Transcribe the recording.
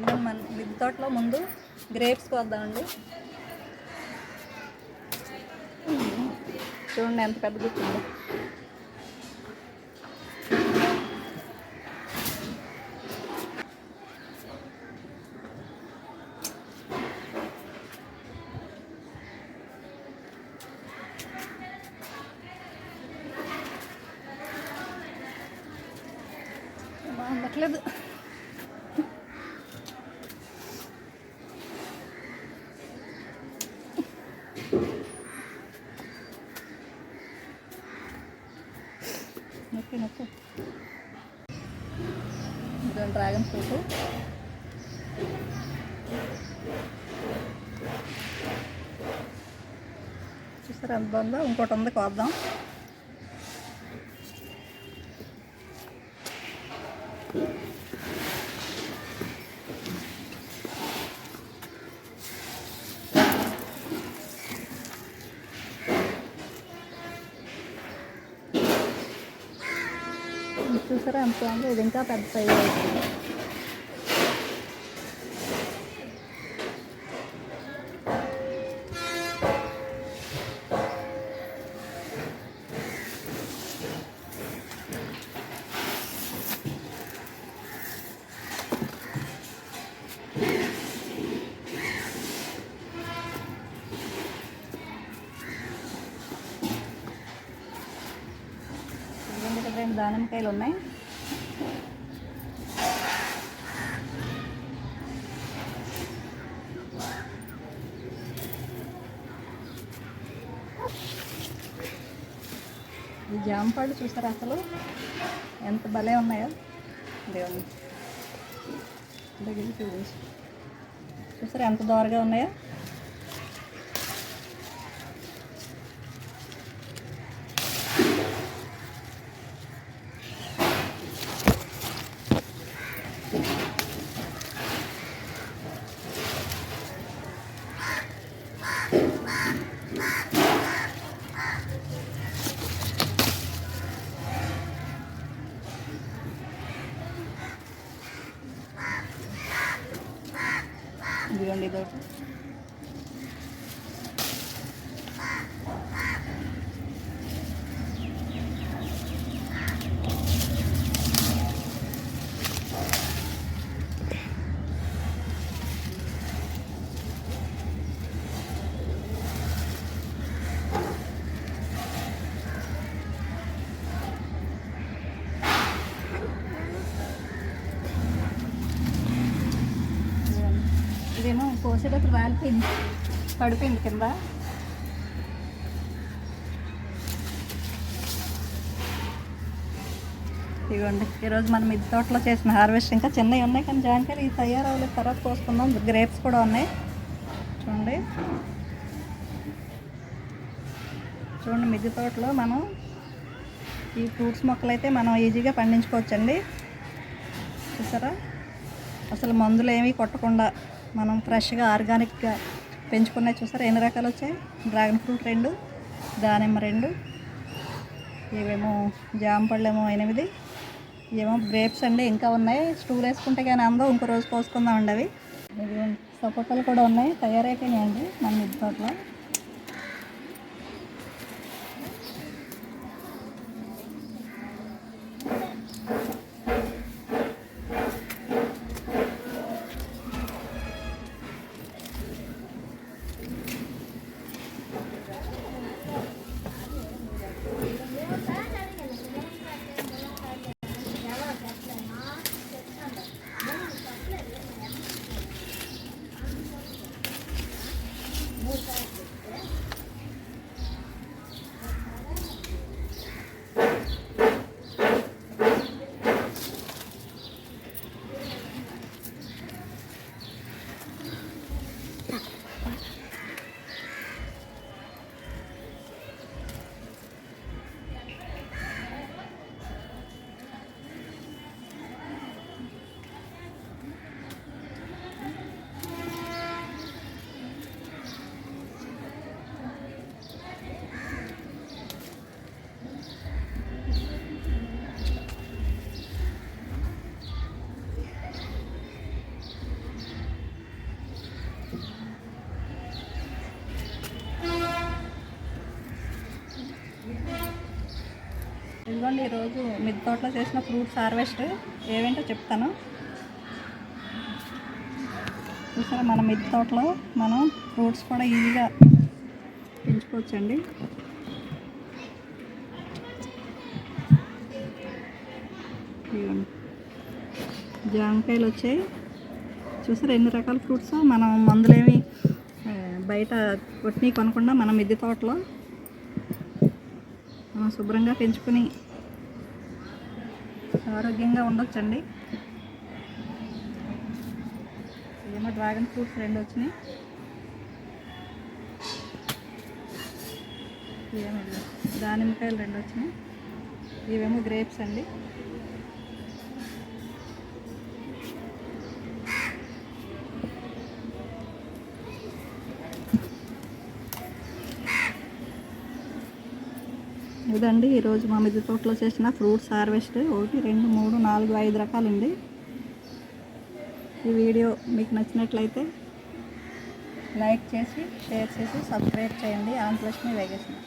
ఇదిగో మన మిద్దె తోటలో ముందు గ్రేప్స్ కోద్దామండి. చూడండి ఎంత పెద్ద గుర్తుందో అందట్లేదు. నొక్కి డ్రాగన్ ఫ్రూట్. చూసారా ఎంత బాగుందో? ఇంకోటి ఉంది కోద్దాం. చూసారా? ఎంత బాగుందో ఇది ఇంకా పెద్ద సైజ్ అవుతుంది. రెండు దానిమ్మకాయలు ఉన్నాయి. ఈ జామపళ్ళు చూసారా అసలు? ఎంత భలే ఉన్నాయో. దేవుని. దగ్గర చూసి చూసారా ఎంత దోరగా ఉన్నాయో? ఇదిగోండి ఇదొకటి కోసేటప్పుడు రాలిపోయింది పడిపోయింది కింద ఇదిగోండి ఈరోజు మనం మిద్దె తోటలో చేసిన హార్వెస్ట్ ఇంకా చిన్నవి ఉన్నాయి కానీ జాంకాయలు ఇది తయారవ్వలేదు. తర్వాత కోసుకుందాం. గ్రేప్స్ కూడా ఉన్నాయి. చూడండి. చూడండి మిద్దె తోటలో మనం ఈ ఫ్రూట్స్ మొక్కలు అయితే మనం ఈజీగా పండించుకోవచ్చండి. చూసారా? అసలు మందులు ఏమీ కొట్టకుండా మనం ఫ్రెష్గా ఆర్గానిక్గా పెంచుకున్నాయి చూసారా? ఎన్ని రకాలు వచ్చాయి? డ్రాగన్ ఫ్రూట్ రెండు దానిమ్మ రెండు ఇవేమో జామపళ్ళేమో ఎనిమిది ఏమో గ్రేప్స్ అండి. ఇంకా ఉన్నాయి. స్టూల్ వేసుకుంటే కానీ అందం ఇంకో రోజు కోసుకుందామండి అవి. సపోటాలు కూడా ఉన్నాయి. తయారైపోయినాయండి మన మిద్దె తోటలో ఇదిగోండి ఈరోజు మిద్దె తోటలో చేసిన ఫ్రూట్స్ హార్వెస్ట్ ఏవేంటో చెప్తాను. చూసారా మన మిద్దె తోటలో మనం ఫ్రూట్స్ కూడా ఈజీగా పెంచుకోవచ్చండి. జామకాయలు వచ్చాయి. చూసారా ఎన్ని రకాల ఫ్రూట్స్? మనం మందులేమి బయట కొట్టినవి కొనకుండా మన మిద్దె తోటలో మనం శుభ్రంగా పెంచుకుని ఆరోగ్యంగా ఉండొచ్చండి. ఏమో డ్రాగన్ ఫ్రూట్స్ రెండు వచ్చినాయి. ఇవేమో దానిమ్మకాయలు రెండు వచ్చినాయి. ఇవేమో గ్రేప్స్ అండి. ఇదండి ఈరోజు మా మిద్దె తోటలో చేసిన ఫ్రూట్స్ హార్వెస్ట్. ఒకటి రెండు మూడు నాలుగు ఐదు రకాలండి ఈ వీడియో మీకు నచ్చినట్లయితే లైక్ చేసి షేర్ చేసి సబ్స్క్రైబ్ చేయండి. ఆంధ్రలక్ష్మి వేగేసింది